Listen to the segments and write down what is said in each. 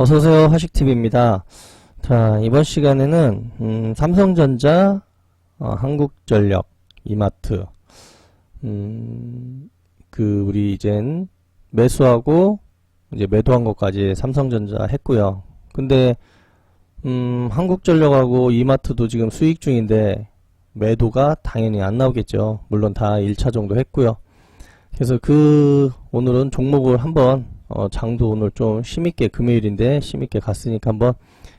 어서오세요. 화식TV입니다. 자, 이번 시간에는, 음, 삼성전자, 어, 한국전력, 이마트, 음, 그, 우리 이젠 매수하고, 이제 매도한 것까지 삼성전자 했고요. 근데, 음, 한국전력하고 이마트도 지금 수익 중인데, 매도가 당연히 안 나오겠죠. 물론 다 1차 정도 했고요. 그래서 그, 오늘은 종목을 한번 어, 장도 오늘 좀 심있게 금요일인데 심있게 갔으니까 한번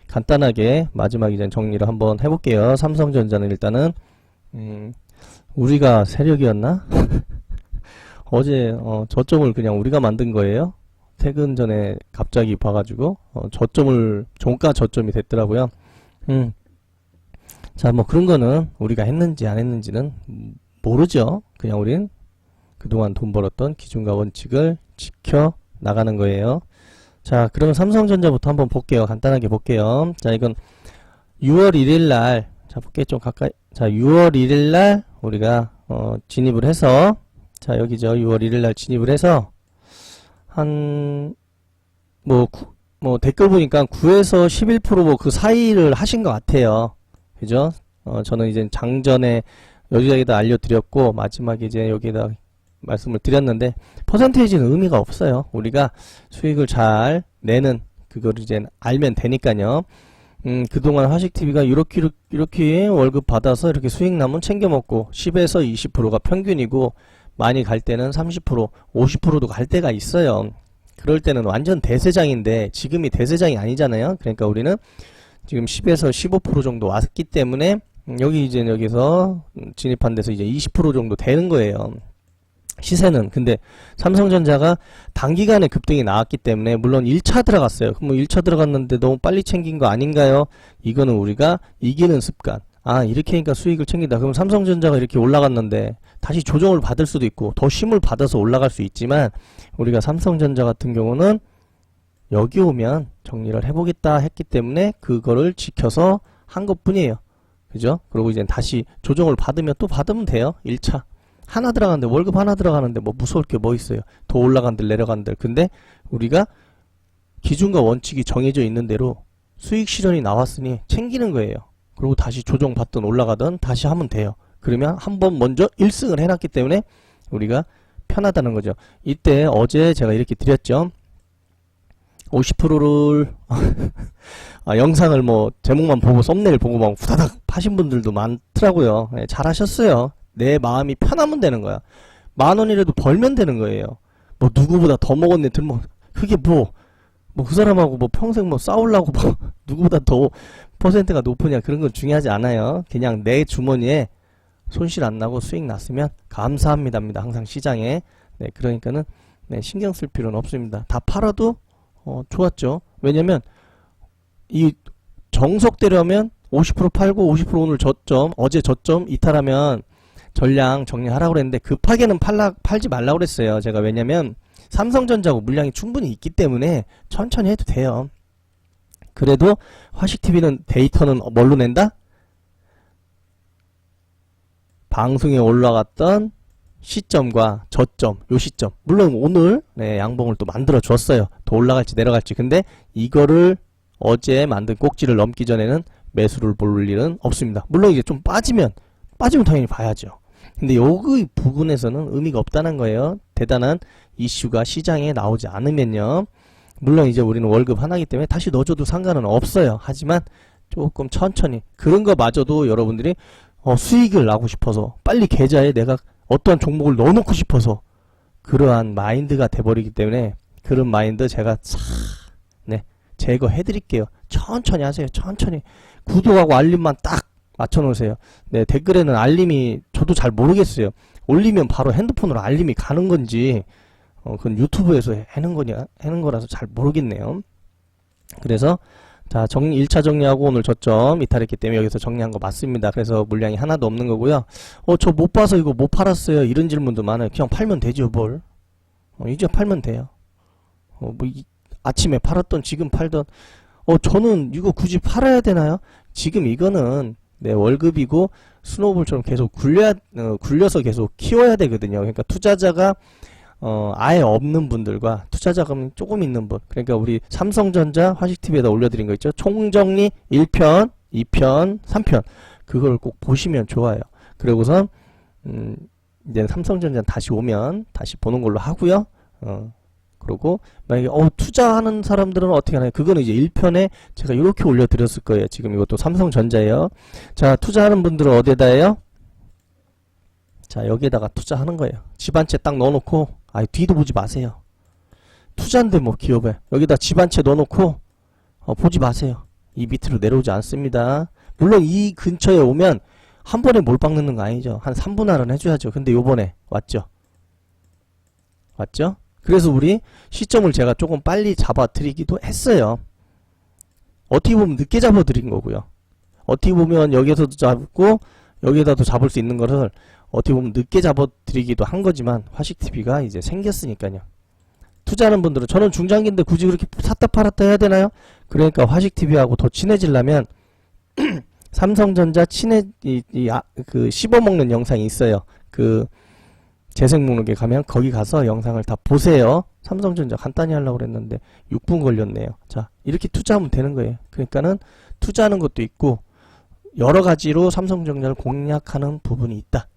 간단하게 마지막 이제 정리를 한번 해볼게요. 삼성전자는 일단은 음, 우리가 세력이었나? 어제 어, 저점을 그냥 우리가 만든 거예요. 퇴근 전에 갑자기 봐가지고 어, 저점을 종가 저점이 됐더라고요. 음. 자, 뭐 그런 거는 우리가 했는지 안 했는지는 모르죠. 그냥 우린 그동안 돈 벌었던 기준과 원칙을 지켜 나가는 거예요. 자, 그러면 삼성전자부터 한번 볼게요. 간단하게 볼게요. 자, 이건 6월 1일 날, 자, 볼게 좀 가까이. 자, 6월 1일 날 우리가 어, 진입을 해서, 자, 여기죠. 6월 1일 날 진입을 해서 한 뭐, 구- 뭐 댓글 보니까 9에서 11%뭐 그 사이를 하신 것 같아요. 그죠? 어, 저는 이제 장전에 여기저기다 알려드렸고 마지막에 이제 여기다 말씀을 드렸는데 퍼센테이지는 의미가 없어요. 우리가 수익을 잘 내는 그걸 이제 알면 되니까요. 음, 그동안 화식TV가 이렇게, 이렇게, 월급 받아서 이렇게 수익 남은 챙겨 먹고 10에서 20%가 평균이고 많이 갈 때는 30%, 50%도 갈 때가 있어요. 그럴 때는 완전 대세장인데 지금이 대세장이 아니잖아요. 그러니까 우리는 지금 10에서 15% 정도 왔기 때문에 음, 여기 이제 여기서 음, 진입한 데서 이제 20% 정도 되는 거예요. 시세는 근데 삼성전자가 단기간에 급등이 나왔기 때문에 물론 1차 들어갔어요. 그럼 뭐 1차 들어갔는데 너무 빨리 챙긴 거 아닌가요? 이거는 우리가 이기는 습관. 아 이렇게 하니까 수익을 챙긴다. 그럼 삼성전자가 이렇게 올라갔는데 다시 조정을 받을 수도 있고 더 힘을 받아서 올라갈 수 있지만 우리가 삼성전자 같은 경우는 여기 오면 정리를 해보겠다 했기 때문에 그거를 지켜서 한 것뿐이에요. 그죠? 그리고 이제 다시 조정을 받으면 또 받으면 돼요. 1차. 하나 들어가는데 월급 하나 들어가는데 뭐 무서울 게 뭐 있어요. 더 올라간들 내려간들. 근데 우리가 기준과 원칙이 정해져 있는 대로 수익 실현이 나왔으니 챙기는 거예요. 그리고 다시 조정 받든 올라가든 다시 하면 돼요. 그러면 한 번 먼저 1승을 해놨기 때문에 우리가 편하다는 거죠. 이때 어제 제가 이렇게 드렸죠. 50%를 아, 영상을 뭐 제목만 보고 썸네일 보고 막 후다닥 파신 분들도 많더라고요. 네, 잘하셨어요. 내 마음이 편하면 되는 거야. 만 원이라도 벌면 되는 거예요. 뭐 누구보다 더 먹었네 들뭐 그게 뭐 뭐 그 사람하고 뭐 평생 뭐 싸우려고 뭐 누구보다 더 퍼센트가 높으냐 그런 건 중요하지 않아요. 그냥 내 주머니에 손실 안 나고 수익 났으면 감사합니다입니다. 항상 시장에 네 그러니까는 네, 신경 쓸 필요는 없습니다. 다 팔아도 어, 좋았죠. 왜냐면 이 정석대로면 50% 팔고 50% 오늘 저점 어제 저점 이탈하면 전량 정리하라고 그랬는데 급하게는 팔라, 팔지 말라고 그랬어요. 제가 왜냐면 삼성전자고 물량이 충분히 있기 때문에 천천히 해도 돼요. 그래도 화식TV는 데이터는 뭘로 낸다? 방송에 올라갔던 시점과 저점, 요 시점. 물론 오늘 네, 양봉을 또 만들어 줬어요. 더 올라갈지 내려갈지. 근데 이거를 어제 만든 꼭지를 넘기 전에는 매수를 볼 일은 없습니다. 물론 이제 좀 빠지면 빠지면 당연히 봐야죠. 근데 여기 부분에서는 의미가 없다는 거예요. 대단한 이슈가 시장에 나오지 않으면요. 물론 이제 우리는 월급 하나기 때문에 다시 넣어줘도 상관은 없어요. 하지만 조금 천천히 그런 거마저도 여러분들이 어, 수익을 나고 싶어서 빨리 계좌에 내가 어떠한 종목을 넣어놓고 싶어서 그러한 마인드가 돼버리기 때문에 그런 마인드 제가 싹 네, 제거해드릴게요. 천천히 하세요. 천천히 구독하고 알림만 딱 맞춰놓으세요. 네, 댓글에는 알림이 저도 잘 모르겠어요. 올리면 바로 핸드폰으로 알림이 가는 건지 어, 그건 유튜브에서 해는 거냐 해는 거라서 잘 모르겠네요. 그래서 자 정리 1차 정리하고 오늘 저점 이탈했기 때문에 여기서 정리한 거 맞습니다. 그래서 물량이 하나도 없는 거고요. 어 저 못 봐서 이거 못 팔았어요. 이런 질문도 많아요. 그냥 팔면 되죠 뭘. 어, 이제 팔면 돼요. 어, 뭐 이, 아침에 팔았던 지금 팔던 어 저는 이거 굳이 팔아야 되나요? 지금 이거는 내 월급이고 스노우볼처럼 계속 굴려 어, 굴려서 계속 키워야 되거든요. 그러니까 투자자가 어, 아예 없는 분들과 투자 자금이 조금 있는 분. 그러니까 우리 삼성전자 화식TV에다 올려드린 거 있죠? 총정리 1편, 2편, 3편. 그걸 꼭 보시면 좋아요. 그리고선, 음, 이제 삼성전자 다시 오면 다시 보는 걸로 하고요. 어, 그리고 만약에 어 투자하는 사람들은 어떻게 하나요? 그거는 이제 1편에 제가 이렇게 올려드렸을 거예요. 지금 이것도 삼성전자예요. 자, 투자하는 분들은 어디에다 해요? 자, 여기에다가 투자하는 거예요. 집 한 채 딱 넣어놓고, 아 뒤도 보지 마세요. 투자인데 뭐 기업에. 여기다 집 한 채 넣어놓고, 어, 보지 마세요. 이 밑으로 내려오지 않습니다. 물론 이 근처에 오면 한 번에 몰빵 넣는 거 아니죠. 한 3분할은 해줘야죠. 근데 요번에 왔죠. 왔죠? 그래서 우리 시점을 제가 조금 빨리 잡아드리기도 했어요. 어떻게 보면 늦게 잡아드린 거고요. 어떻게 보면 여기에서도 잡고 여기에다도 잡을 수 있는 것을 어떻게 보면 늦게 잡아드리기도 한 거지만 화식TV가 이제 생겼으니까요. 투자하는 분들은 저는 중장기인데 굳이 그렇게 샀다 팔았다 해야 되나요? 그러니까 화식TV하고 더 친해지려면 삼성전자 친해 이, 이 아, 그 씹어먹는 영상이 있어요. 그 재생 목록에 가면 거기 가서 영상을 다 보세요. 삼성전자 간단히 하려고 그랬는데 6분 걸렸네요. 자, 이렇게 투자하면 되는 거예요. 그러니까는 투자하는 것도 있고 여러 가지로 삼성전자를 공략하는 부분이 있다.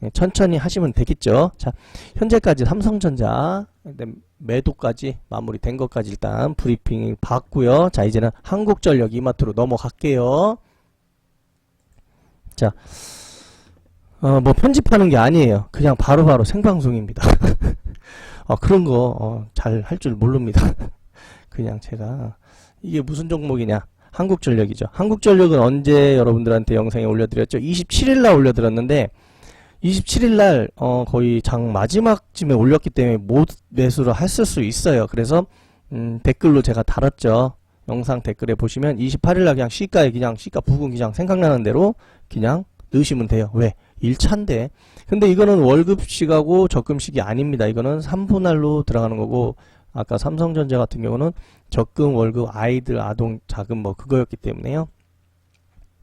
네, 천천히 하시면 되겠죠. 자, 현재까지 삼성전자 네, 매도까지 마무리된 것까지 일단 브리핑을 받고요. 자, 이제는 한국전력 이마트로 넘어갈게요. 자, 어, 뭐 편집하는 게 아니에요. 그냥 바로 바로 생방송입니다. 어, 그런 거, 어, 잘할 줄 모릅니다. 그냥 제가, 이게 무슨 종목이냐. 한국전력이죠. 한국전력은 언제 여러분들한테 영상에 올려드렸죠? 27일날 올려드렸는데, 27일날, 어, 거의 장 마지막쯤에 올렸기 때문에 못 매수를 했을 수 있어요. 그래서, 음, 댓글로 제가 달았죠. 영상 댓글에 보시면 28일날 그냥 시가에 그냥 시가 부근 그냥 생각나는 대로 그냥 넣으시면 돼요. 왜? 1차인데. 근데 이거는 월급식하고 적금식이 아닙니다. 이거는 3분할로 들어가는 거고, 아까 삼성전자 같은 경우는 적금, 월급, 아이들, 아동, 자금 뭐 그거였기 때문에요.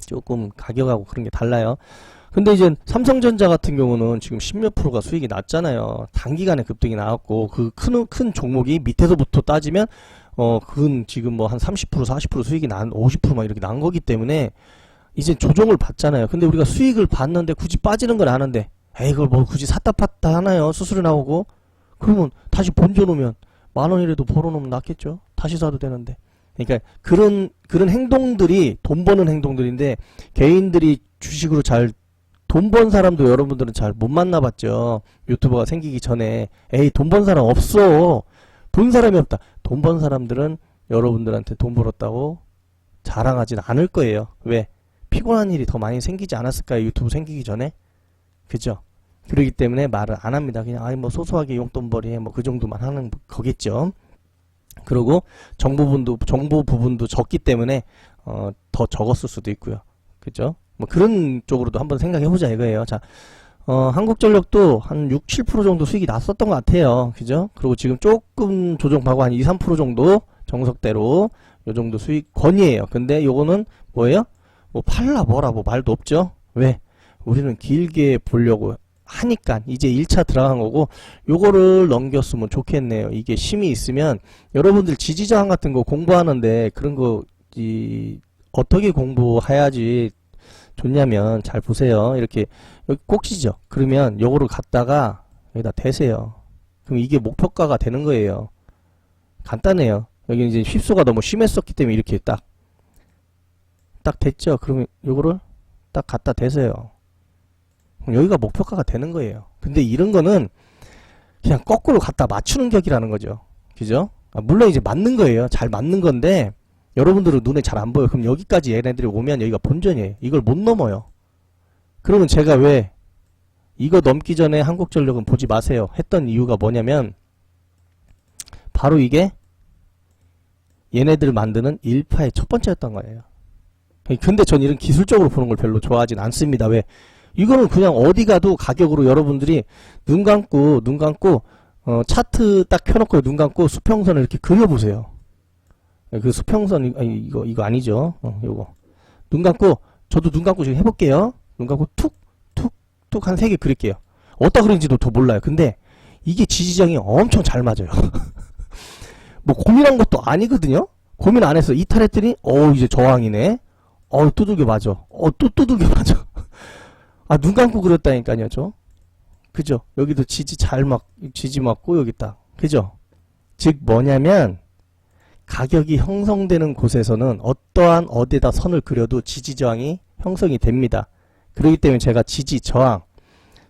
조금 가격하고 그런 게 달라요. 근데 이제 삼성전자 같은 경우는 지금 10몇 프로가 수익이 났잖아요. 단기간에 급등이 나왔고, 그 큰, 큰 종목이 밑에서부터 따지면, 어, 그건 지금 뭐 한 30%, 40% 수익이 난, 50%막 이렇게 난 거기 때문에, 이제 조정을 받잖아요. 근데 우리가 수익을 받는데 굳이 빠지는 건 아는데, 에이, 그걸 뭐 굳이 샀다 팠다 하나요? 수수료 나오고? 그러면 다시 번져 놓으면 만 원이라도 벌어 놓으면 낫겠죠? 다시 사도 되는데. 그러니까 그런, 그런 행동들이 돈 버는 행동들인데, 개인들이 주식으로 잘, 돈 번 사람도 여러분들은 잘 못 만나봤죠. 유튜버가 생기기 전에. 에이, 돈 번 사람 없어. 본 사람이 없다. 돈 번 사람들은 여러분들한테 돈 벌었다고 자랑하진 않을 거예요. 왜? 피곤한 일이 더 많이 생기지 않았을까요? 유튜브 생기기 전에? 그죠? 그러기 때문에 말을 안 합니다. 그냥, 아니, 뭐, 소소하게 용돈벌이, 뭐, 그 정도만 하는 거겠죠. 그리고 정보 부분도, 정보 부분도 적기 때문에, 어, 더 적었을 수도 있고요. 그죠? 뭐, 그런 쪽으로도 한번 생각해 보자 이거예요. 자, 어, 한국전력도 한 6, 7% 정도 수익이 났었던 것 같아요. 그죠? 그리고 지금 조금 조정하고 한 2, 3% 정도 정석대로 요 정도 수익 권이에요. 근데 요거는 뭐예요? 뭐 팔라 뭐라 뭐 말도 없죠. 왜? 우리는 길게 보려고 하니까 이제 1차 들어간 거고 요거를 넘겼으면 좋겠네요. 이게 심이 있으면 여러분들 지지저항 같은 거 공부하는데 그런 거 이 어떻게 공부해야지 좋냐면 잘 보세요. 이렇게 여기 꼭지죠. 그러면 요거를 갖다가 여기다 대세요. 그럼 이게 목표가가 되는 거예요. 간단해요. 여기 이제 휩소가 너무 심했었기 때문에 이렇게 딱 딱 됐죠. 그러면 요거를 딱 갖다 대세요. 여기가 목표가가 되는 거예요. 근데 이런 거는 그냥 거꾸로 갖다 맞추는 격이라는 거죠. 그죠? 아, 물론 이제 맞는 거예요. 잘 맞는 건데 여러분들은 눈에 잘 안 보여. 그럼 여기까지 얘네들이 오면 여기가 본전이에요. 이걸 못 넘어요. 그러면 제가 왜 이거 넘기 전에 한국전력은 보지 마세요. 했던 이유가 뭐냐면 바로 이게 얘네들 만드는 1파의 첫 번째였던 거예요. 근데 전 이런 기술적으로 보는 걸 별로 좋아하진 않습니다. 왜? 이거는 그냥 어디 가도 가격으로 여러분들이 눈 감고 눈 감고 어, 차트 딱 켜놓고 눈 감고 수평선을 이렇게 그려보세요. 그 수평선 이- 아니, 이거 이거 아니죠? 어, 요거 눈 감고 저도 눈 감고 지금 해볼게요. 눈 감고 툭 툭 툭 한 세 개 그릴게요. 어디다 그린지도 더 몰라요. 근데 이게 지지정이 엄청 잘 맞아요. 뭐 고민한 것도 아니거든요. 고민 안 했어. 이탈했더니 어 이제 저항이네. 어 두들겨 맞아. 어 또 두들겨 맞아. 아 눈 감고 그렸다니까요, 저. 그죠? 여기도 지지 잘 맞, 지지 맞고 여기 딱. 그죠? 즉 뭐냐면 가격이 형성되는 곳에서는 어떠한 어디에다 선을 그려도 지지 저항이 형성이 됩니다. 그렇기 때문에 제가 지지 저항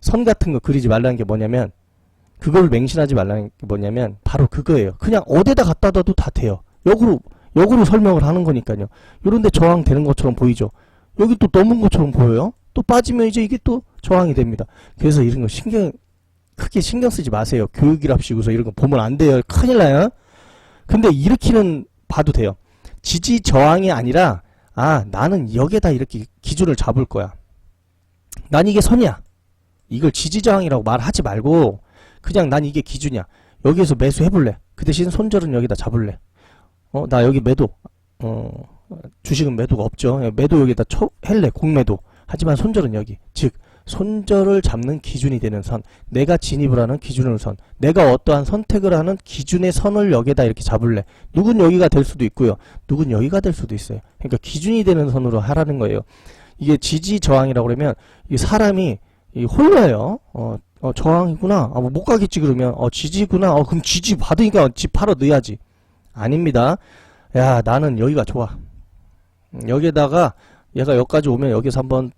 선 같은 거 그리지 말라는 게 뭐냐면 그걸 맹신하지 말라는 게 뭐냐면 바로 그거예요. 그냥 어디에다 갖다 둬도 다 돼요. 역으로 역으로 설명을 하는 거니까요. 요런데 저항 되는 것처럼 보이죠. 여기 또 넘은 것처럼 보여요. 또 빠지면 이제 이게 또 저항이 됩니다. 그래서 이런 거 신경 크게 신경 쓰지 마세요. 교육이랍시고서 이런 거 보면 안 돼요. 큰일 나요. 근데 이렇게는 봐도 돼요. 지지 저항이 아니라 아 나는 여기에다 이렇게 기준을 잡을 거야. 난 이게 선이야. 이걸 지지 저항이라고 말하지 말고 그냥 난 이게 기준이야. 여기에서 매수해볼래. 그 대신 손절은 여기다 잡을래. 어 나 여기 매도 어 주식은 매도가 없죠. 매도 여기다 쳐 할래 공매도. 하지만 손절은 여기. 즉 손절을 잡는 기준이 되는 선, 내가 진입을 하는 기준의 선, 내가 어떠한 선택을 하는 기준의 선을 여기에다 이렇게 잡을래. 누군 여기가 될 수도 있고요. 누군 여기가 될 수도 있어요. 그러니까 기준이 되는 선으로 하라는 거예요. 이게 지지 저항이라고 그러면 이 사람이 이 홀려요. 어, 어, 저항이구나. 아, 뭐 못 가겠지 그러면 어 지지구나. 어 그럼 지지 받으니까 집 팔아 넣어야지. 아닙니다. 야 나는 여기가 좋아. 음, 여기에다가 얘가 여기까지 오면 여기서 한번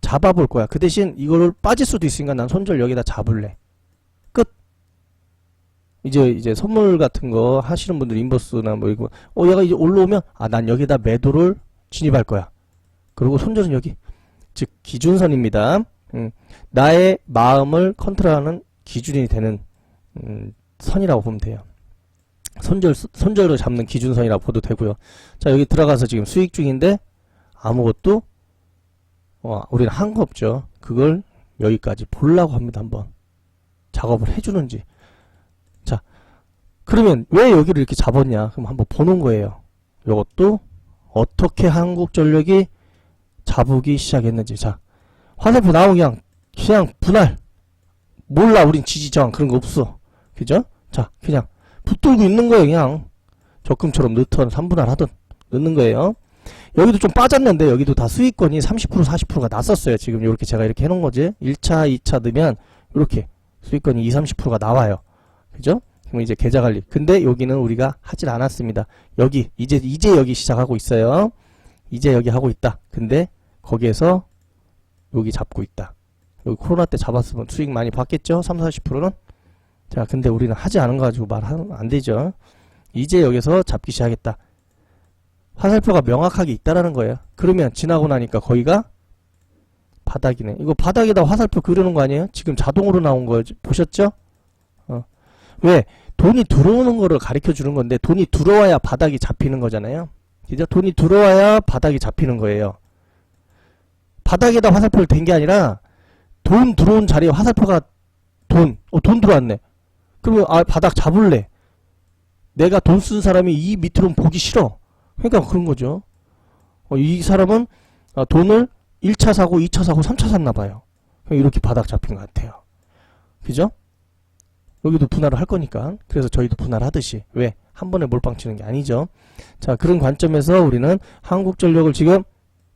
잡아볼 거야. 그 대신 이거를 빠질 수도 있으니까 난 손절 여기다 잡을래. 끝. 이제 이제 선물 같은 거 하시는 분들 인버스나 뭐 이거 어 얘가 이제 올라오면 아 난 여기다 매도를 진입할 거야. 그리고 손절은 여기. 즉 기준선입니다. 음, 나의 마음을 컨트롤하는 기준이 되는 음, 선이라고 보면 돼요. 손절 손절을 잡는 기준선이라고 봐도 되고요. 자 여기 들어가서 지금 수익 중인데 아무것도 어, 우리는 한 거 없죠. 그걸 여기까지 보려고 합니다. 한번 작업을 해주는지. 자, 그러면 왜 여기를 이렇게 잡았냐? 그럼 한번 보는 거예요. 이것도 어떻게 한국전력이 잡기 시작했는지. 자, 화살표 나오면 그냥 그냥 분할. 몰라, 우린 지지저항 그런 거 없어. 그죠? 자, 그냥 붙들고 있는 거예요. 그냥 적금처럼 넣든 3분할 하든 넣는 거예요. 여기도 좀 빠졌는데 여기도 다 수익권이 30% 40%가 났었어요. 지금 이렇게 제가 이렇게 해놓은 거지. 1차, 2차 넣으면 이렇게 수익권이 2, 30%가 나와요. 그죠? 그럼 이제 계좌 관리. 근데 여기는 우리가 하질 않았습니다. 여기 이제 이제 여기 시작하고 있어요. 이제 여기 하고 있다. 근데 거기에서 여기 잡고 있다. 여기 코로나 때 잡았으면 수익 많이 봤겠죠? 3, 40%는? 자, 근데 우리는 하지 않은 거 가지고 말하면 안 되죠. 이제 여기서 잡기 시작했다. 화살표가 명확하게 있다라는 거예요. 그러면 지나고 나니까 거기가 바닥이네. 이거 바닥에다 화살표 그려놓은 거 아니에요? 지금 자동으로 나온 거 보셨죠? 어. 왜? 돈이 들어오는 거를 가르쳐 주는 건데 돈이 들어와야 바닥이 잡히는 거잖아요. 그죠? 돈이 들어와야 바닥이 잡히는 거예요. 바닥에다 화살표를 댄 게 아니라 돈 들어온 자리에 화살표가 돈, 어, 돈 들어왔네. 그러면 아, 바닥 잡을래. 내가 돈 쓴 사람이 이 밑으로는 보기 싫어. 그러니까 그런 거죠. 어, 이 사람은 어, 돈을 1차 사고, 2차 사고, 3차 샀나 봐요. 이렇게 바닥 잡힌 것 같아요. 그죠? 여기도 분할을 할 거니까. 그래서 저희도 분할하듯이. 왜? 한 번에 몰빵 치는 게 아니죠. 자, 그런 관점에서 우리는 한국전력을 지금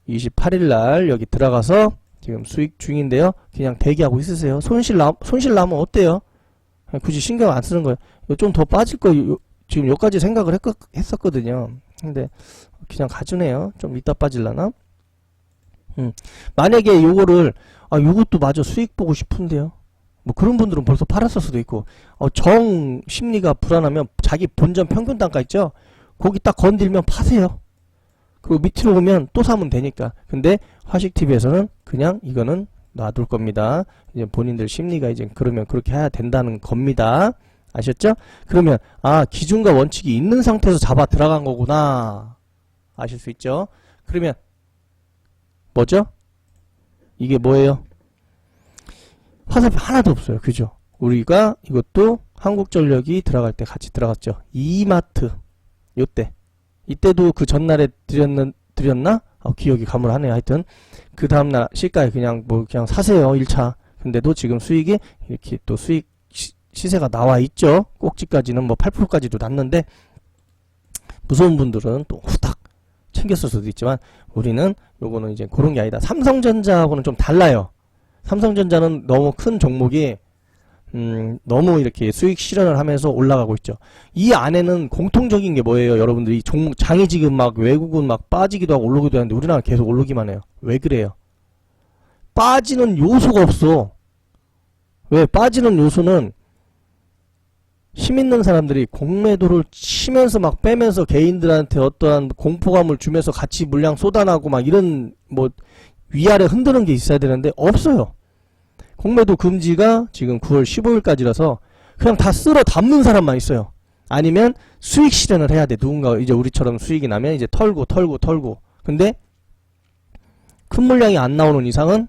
28일 날 여기 들어가서 지금 수익 중인데요. 그냥 대기하고 있으세요. 손실 나, 손실 나면 어때요? 굳이 신경 안 쓰는 거예요. 좀 더 빠질 거, 요, 지금 여기까지 생각을 했, 했었거든요. 근데 그냥 가주네요. 좀 이따 빠질라나? 음. 만약에 요거를 아 요것도 마저 수익 보고 싶은데요. 뭐 그런 분들은 벌써 팔았을 수도 있고 어, 정 심리가 불안하면 자기 본전 평균 단가 있죠? 거기 딱 건들면 파세요. 그리고 밑으로 오면 또 사면 되니까. 근데 화식TV에서는 그냥 이거는 놔둘 겁니다. 이제 본인들 심리가 이제 그러면 그렇게 해야 된다는 겁니다. 아셨죠? 그러면 아 기준과 원칙이 있는 상태에서 잡아 들어간 거구나 아실 수 있죠? 그러면 뭐죠? 이게 뭐예요? 화살표 하나도 없어요. 그죠? 우리가 이것도 한국전력이 들어갈 때 같이 들어갔죠. 이마트 요때 이때도 그 전날에 드렸는 드렸나? 어, 기억이 가물하네요. 하여튼 그 다음날 시가에 그냥 뭐 그냥 사세요. 1차. 근데도 지금 수익이 이렇게 또 수익 시 세가 나와 있죠. 꼭지까지는 뭐 8%까지도 났는데 무서운 분들은 또 후딱 챙겼을 수도 있지만 우리는 요거는 이제 그런 게 아니다. 삼성전자하고는 좀 달라요. 삼성전자는 너무 큰 종목이 음, 너무 이렇게 수익 실현을 하면서 올라가고 있죠. 이 안에는 공통적인 게 뭐예요, 여러분들이 종목 장이 지금 막 외국은 막 빠지기도 하고 오르기도 하는데 우리나라 계속 오르기만 해요. 왜 그래요? 빠지는 요소가 없어. 왜 빠지는 요소는 힘 있는 사람들이 공매도를 치면서 막 빼면서 개인들한테 어떠한 공포감을 주면서 같이 물량 쏟아나고 막 이런 뭐 위아래 흔드는 게 있어야 되는데 없어요. 공매도 금지가 지금 9월 15일까지라서 그냥 다 쓸어 담는 사람만 있어요. 아니면 수익 실현을 해야 돼. 누군가 이제 우리처럼 수익이 나면 이제 털고 털고 털고. 근데 큰 물량이 안 나오는 이상은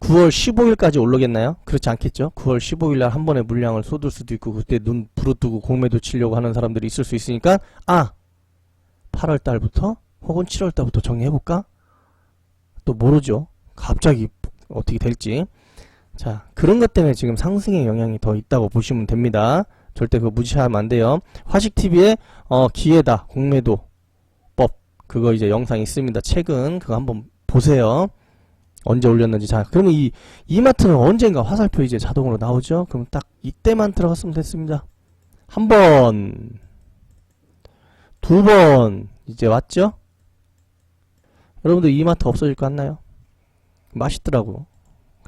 9월 15일까지 오르겠나요? 그렇지 않겠죠? 9월 15일 날 한 번에 물량을 쏟을 수도 있고 그때 눈 부릅뜨고 공매도 치려고 하는 사람들이 있을 수 있으니까 아 8월 달부터 혹은 7월 달부터 정리해볼까? 또 모르죠. 갑자기 어떻게 될지. 자 그런 것 때문에 지금 상승의 영향이 더 있다고 보시면 됩니다. 절대 그거 무시하면 안 돼요. 화식TV에 어, 기회다. 공매도 법. 그거 이제 영상 있습니다. 최근 그거 한번 보세요. 언제 올렸는지. 자 그러면 이 이마트는 언젠가 화살표 이제 자동으로 나오죠? 그럼 딱 이때만 들어갔으면 됐습니다. 한 번. 두 번. 이제 왔죠? 여러분들 이마트 없어질 것 같나요? 맛있더라고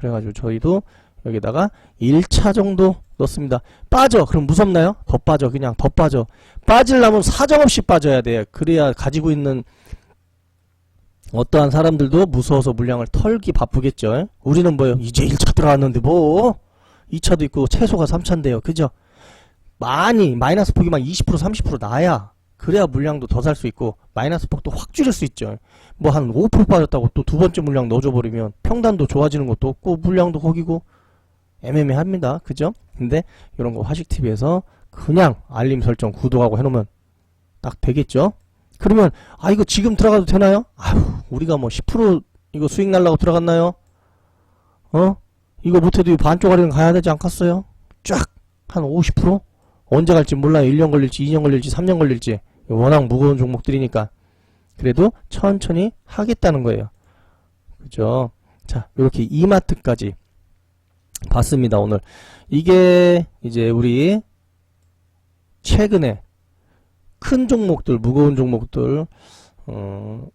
그래가지고 저희도 여기다가 1차 정도 넣습니다 빠져 그럼 무섭나요 더 빠져 그냥 더 빠져 빠질라면 사정없이 빠져야 돼 그래야 가지고 있는 어떠한 사람들도 무서워서 물량을 털기 바쁘겠죠. 우리는 뭐요? 이제 1차 들어왔는데 뭐 2차도 있고 최소가 3차인데요. 그죠? 많이 마이너스 폭이만 20% 30% 나야 그래야 물량도 더 살 수 있고 마이너스 폭도 확 줄일 수 있죠. 뭐 한 5% 빠졌다고 또 두 번째 물량 넣어줘 버리면 평단도 좋아지는 것도 없고 물량도 거기고 애매매합니다. 그죠? 근데 이런 거 화식 TV에서 그냥 알림 설정 구독하고 해놓으면 딱 되겠죠? 그러면 아 이거 지금 들어가도 되나요? 아휴 우리가 뭐 10% 이거 수익 날라고 들어갔나요? 어? 이거 못해도 반쪽아리는 가야 되지 않겠어요? 쫙 한 50%? 언제 갈지 몰라요. 1년 걸릴지 2년 걸릴지 3년 걸릴지 워낙 무거운 종목들이니까 그래도 천천히 하겠다는 거예요. 그죠? 자 이렇게 이마트까지 봤습니다 오늘 이게 이제 우리 최근에 큰 종목들, 무거운 종목들, 어,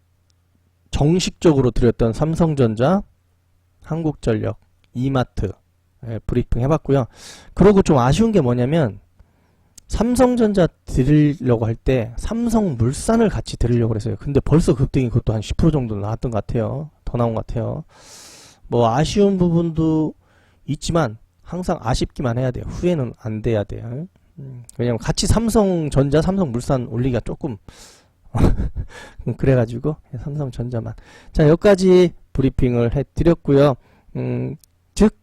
정식적으로 드렸던 삼성전자, 한국전력, 이마트, 예, 브리핑 해봤고요. 그리고 좀 아쉬운 게 뭐냐면, 삼성전자 드리려고 할 때 삼성물산을 같이 드리려고 그랬어요. 근데 벌써 급등이 그것도 한 10% 정도 나왔던 것 같아요. 더 나온 것 같아요. 뭐 아쉬운 부분도 있지만 항상 아쉽기만 해야 돼요. 후회는 안 돼야 돼요. 음, 왜냐면 같이 삼성전자, 삼성물산 올리기가 조금 그래가지고 삼성전자만 자 여기까지 브리핑을 해드렸고요 음, 즉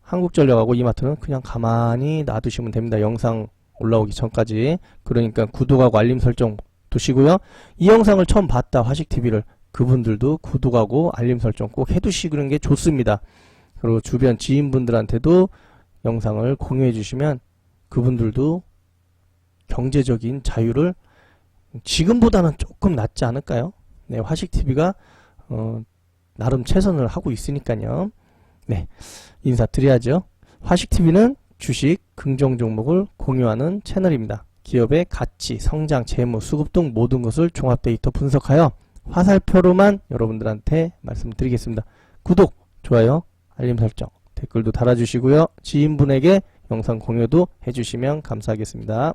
한국전력하고 이마트는 그냥 가만히 놔두시면 됩니다 영상 올라오기 전까지 그러니까 구독하고 알림 설정 두시고요 이 영상을 처음 봤다 화식TV를 그분들도 구독하고 알림 설정 꼭 해두시는 게 좋습니다 그리고 주변 지인분들한테도 영상을 공유해 주시면 그분들도 경제적인 자유를 지금보다는 조금 낫지 않을까요? 네, 화식TV가 어, 나름 최선을 하고 있으니까요. 네, 인사드려야죠. 화식TV는 주식, 긍정 종목을 공유하는 채널입니다. 기업의 가치, 성장, 재무, 수급 등 모든 것을 종합 데이터 분석하여 화살표로만 여러분들한테 말씀드리겠습니다. 구독, 좋아요, 알림 설정, 댓글도 달아주시고요. 지인분에게 영상 공유도 해주시면 감사하겠습니다.